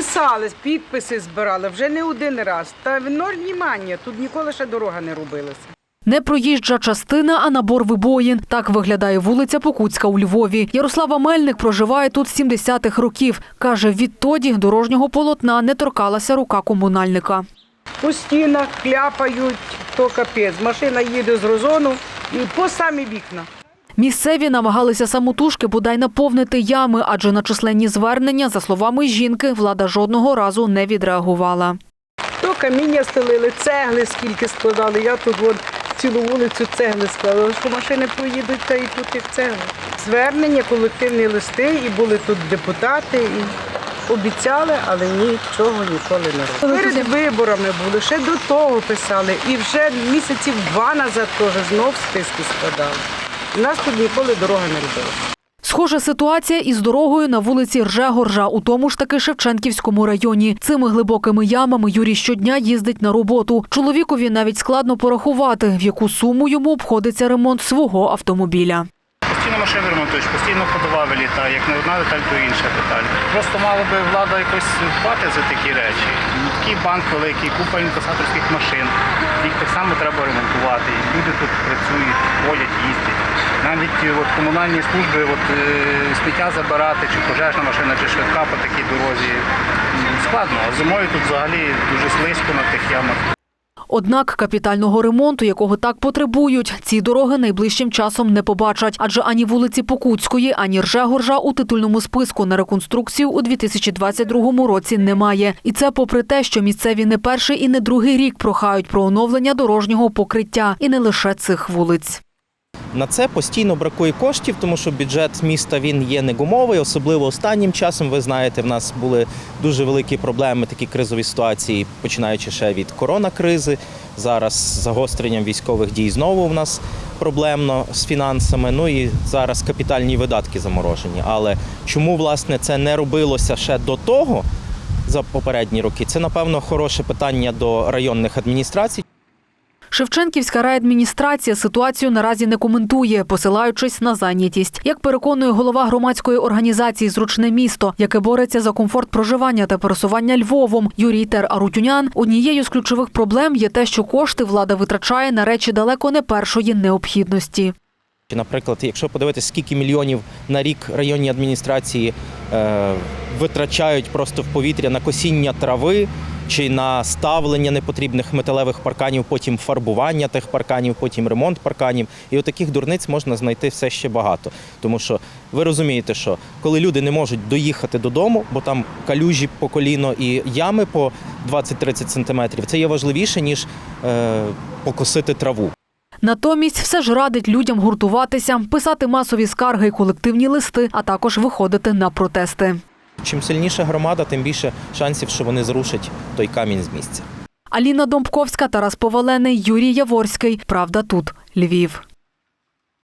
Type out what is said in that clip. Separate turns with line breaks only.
Писали, підписи збирали вже не один раз. Та ноль внимання, тут ніколи ще дорога не робилася.
Не проїжджа частина, а набор вибоїн. Так виглядає вулиця Покутська у Львові. Ярослава Мельник проживає тут з 70-х років. Каже, відтоді дорожнього полотна не торкалася рука комунальника.
По стінах кляпають, то капець. Машина їде з розону і по самі вікна.
Місцеві намагалися самотужки бодай наповнити ями, адже на численні звернення, за словами жінки, влада жодного разу не відреагувала.
То каміння стелили, цегли скільки складали. Я тут от цілу вулицю цегли склала. Що машини проїдуть, та і тут їх цегли. Звернення, колективні листи, і були тут депутати, і обіцяли, але нічого ніколи не робили. Перед виборами були, ще до того писали, і вже місяців два назад теж знов списки складали. У нас тут ніколи дорога не робилася.
Схожа ситуація із дорогою на вулиці Рже-Горжа, у тому ж таки Шевченківському районі. Цими глибокими ямами Юрій щодня їздить на роботу. Чоловікові навіть складно порахувати, в яку суму йому обходиться ремонт свого автомобіля.
Постійно машини ремонтуєш, постійно ходова вилітає, як не одна деталь, то інша деталь. Просто мало би влада якось дбати за такі речі. Ну, Такий банк великий, купа інкасаторських машин. Їх так само треба ремонтувати. Люди тут працюють, ходять. Навіть е, от, комунальні служби от, е, сміття забирати, чи пожежна машина, чи швидка по такій дорозі. Складно. А зимою тут взагалі дуже слизько на тих ямах.
Однак капітального ремонту, якого так потребують, ці дороги найближчим часом не побачать, адже ані вулиці Покутської, ані Рже-Горжа у титульному списку на реконструкцію у 2022 році немає. І це попри те, що місцеві не перший і не другий рік прохають про оновлення дорожнього покриття, і не лише цих вулиць.
На це постійно бракує коштів, тому що бюджет міста він є не гумовий, особливо останнім часом. Ви знаєте, в нас були дуже великі проблеми, такі кризові ситуації, починаючи ще від коронакризи. Зараз з загостренням військових дій знову в нас проблемно з фінансами. Ну і зараз капітальні видатки заморожені. Але чому власне це не робилося ще до того? За попередні роки це напевно хороше питання до районних адміністрацій.
Шевченківська райадміністрація ситуацію наразі не коментує, посилаючись на зайнятість. Як переконує голова громадської організації Зручне місто, яке бореться за комфорт проживання та пересування Львовом, Юрій Тер Арутюнян, однією з ключових проблем є те, що кошти влада витрачає на речі далеко не першої необхідності.
Наприклад, якщо подивитися, скільки мільйонів на рік районні адміністрації витрачають просто в повітря на косіння трави чи на ставлення непотрібних металевих парканів, потім фарбування тих парканів, потім ремонт парканів. І от таких дурниць можна знайти все ще багато. Тому що ви розумієте, що коли люди не можуть доїхати додому, бо там калюжі по коліно і ями по 20-30 сантиметрів, це є важливіше, ніж е, покосити траву.
Натомість все ж радить людям гуртуватися, писати масові скарги і колективні листи, а також виходити на протести.
Чим сильніша громада, тим більше шансів, що вони зрушать той камінь з місця.
Аліна Домбковська, Тарас Повалений, Юрій Яворський. Правда тут. Львів.